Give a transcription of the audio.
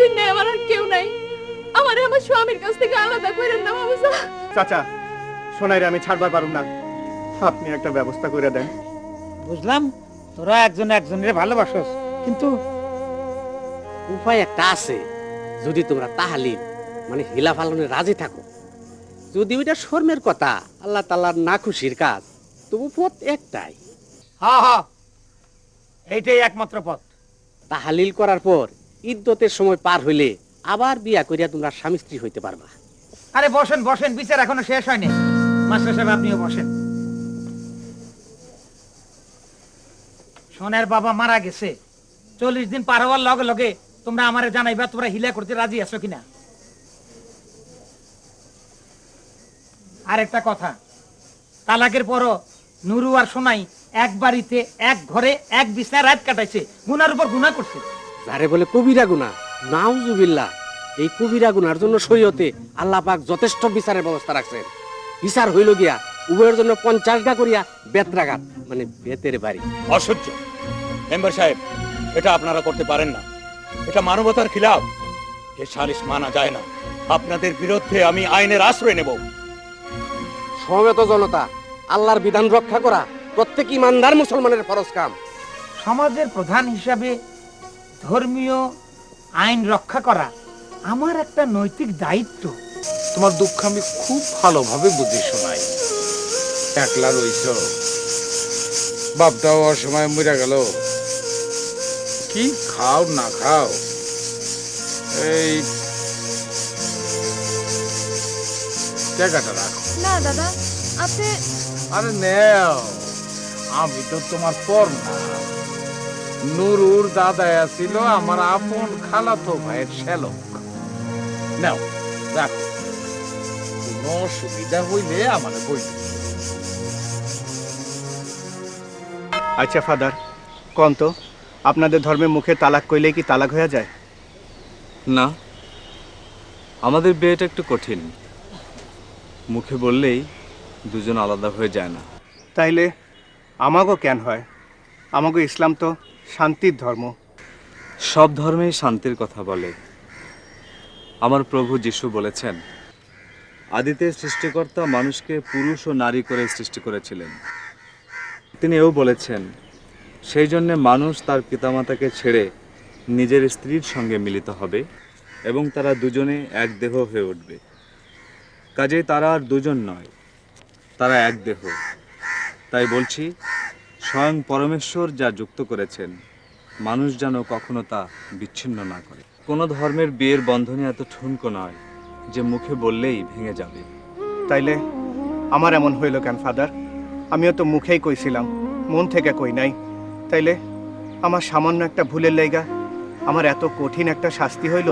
দুনিয়ায় আমার আর কেউ নাই। আমার আমার স্বামীর কাছ থেকে আলাদা না বাবুজা চাচা সোনাইরে আমি ছাড়বার পারুম না। আপনি একটা ব্যবস্থা করে দেন। বুঝলাম তোরা একজন একজনের ভালোবাসস। কিন্তু উপায় একটা আছে। যদি তোমরা তাহালিম মানে হিলা ফালনে রাজি থাকো। যদি ওইটা শর্মের কথা আল্লাহ তাল্লাহর না খুশির কাজ তবু পথ একটাই। হ্যাঁ হ্যাঁ এইটাই একমাত্র পথ। তাহালিল করার পর ইদ্যতের সময় পার হইলে আবার বিয়া করিয়া তোমরা স্বামী স্ত্রী হইতে পারবা। আরে বসেন বসেন, বিচার এখনও শেষ হয়নি। মাস্টার সাহেব, আপনিও বসেন। সোনার বাবা মারা গেছে। চল্লিশ দিন পার হওয়ার লগে লগে তোমরা আমারে জানাইবা, তোমরা হিলা করতে রাজি আছো কিনা? আর একটা কথা, তালাকের পরও নুরু আর সোনাই এক বাড়িতে, এক ঘরে, এক বিছনায় রাত কাটাইছে, গুনার উপর গুণা করছে। যারে বলে কবিরা গুনা নাউজুবিল্লাহ এই কবিরা গুনার জন্য সৈয়তে আল্লাহ পাক যথেষ্ট বিচারের ব্যবস্থা রাখছেন। বিচার হইল গিয়া উভয়ের জন্য পঞ্চাশ গা করিয়া বেতরাঘাত মানে বেতের বাড়ি। অসহ্য। মেম্বার সাহেব এটা আপনারা করতে পারেন না। এটা মানবতার খিলাফ। এ সালিশ মানা যায় না। আপনাদের বিরুদ্ধে আমি আইনের আশ্রয় নেব। সমবেত জনতা আল্লাহর বিধান রক্ষা করা প্রত্যেক ইমানদার মুসলমানের ফরজ কাম। সমাজের প্রধান হিসাবে ধর্মীয় আইন রক্ষা করা আমার একটা নৈতিক দায়িত্ব। তোমার দুঃখ আমি খুব ভালোভাবে বুঝি শোনাই। একলা রইছ বাপটাও অসময় মরে গেল। কি খাও না খাও? এই টাকাটা রাখো। না দাদা আপনি আরে নেও আমি তো তোমার পর না নুরুর দাদা ছিল আমার আপন খালাতো ভাইয়ের শ্যালক। নাও রাখো। কোনো অসুবিধা হইলে আমার বই আচ্ছা ফাদার কন তো? আপনাদের ধর্মের মুখে তালাক কইলে কি তালাক হয়ে যায়? না আমাদের বিয়েটা একটু কঠিন। মুখে বললেই দুজন আলাদা হয়ে যায় না। তাইলে আমাগো কেন হয়? আমাগো ইসলাম তো শান্তির ধর্ম। সব ধর্মেই শান্তির কথা বলে। আমার প্রভু যিশু বলেছেন, আদিতে সৃষ্টিকর্তা মানুষকে পুরুষ ও নারী করে সৃষ্টি করেছিলেন। তিনি এও বলেছেন, সেই জন্য মানুষ তার পিতামাতাকে ছেড়ে নিজের স্ত্রীর সঙ্গে মিলিত হবে এবং তারা দুজনে এক দেহ হয়ে উঠবে। কাজেই তারা আর দুজন নয়, তারা এক দেহ। তাই বলছি স্বয়ং পরমেশ্বর যা যুক্ত করেছেন, মানুষ যেন কখনো তা বিচ্ছিন্ন না করে। কোনো ধর্মের বিয়ের বন্ধনে এত ঠুনকো নয় যে মুখে বললেই ভেঙে যাবে। তাইলে আমার এমন হইল কেন, ফাদার? আমিও তো মুখেই কইছিলাম, মন থেকে কই নাই। তাইলে আমার সামান্য একটা ভুলের লেগা আমার এত কঠিন একটা শাস্তি হইল?